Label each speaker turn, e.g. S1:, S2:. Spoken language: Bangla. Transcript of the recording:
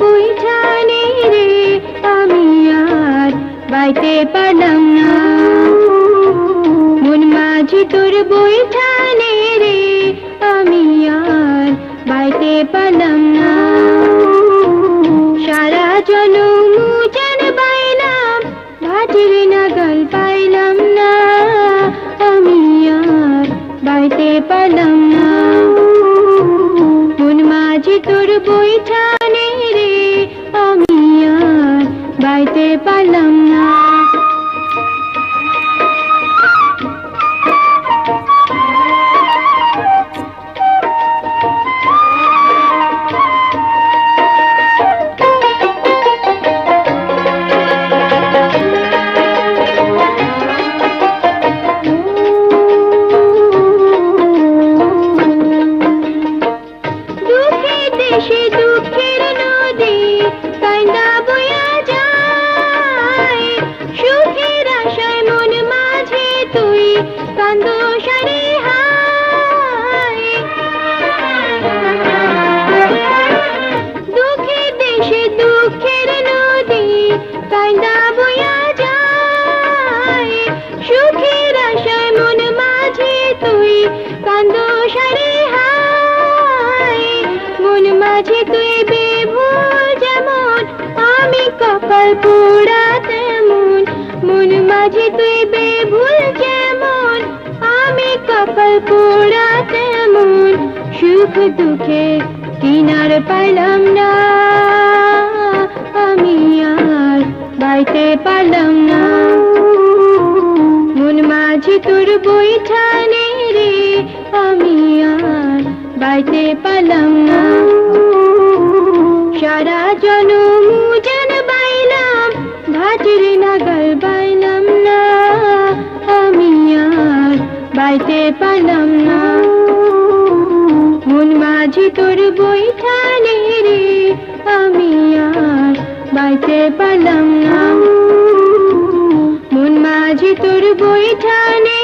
S1: বইটা নেই রে, আমি আর বাইতে পারলাম না। মন মাঝি তোর বইটা রে, আমি আর বাইতে পারলাম না। সারা জনম জান পাইলাম নাগাল পাইলাম না। আমি আর বাইতে পারলাম না। মন মাঝি তোর পারলাম না। দেশে দুঃখের নদী কান্দা বয়া কান্দা বয়া যায়। মাঝে তুই কপাল পোড়া তেমন। মন যেমন, আমি কপাল পোড়া তেমন। সুখ দুঃখে কিনার পাইলাম না, আমি বাইতে পারলাম না। মন মাঝে তোর বইঠানে রে, আমি আর বাইতে পারলাম না। সারা জনম যেন বাইলাম, ঘাটের নাগাল বাইলাম না। আমি আর বাইতে পারলাম না। মন মাঝে তোর রে, আমি আর বাইতে পারলাম না। মন মাঝি তোর বইঠানে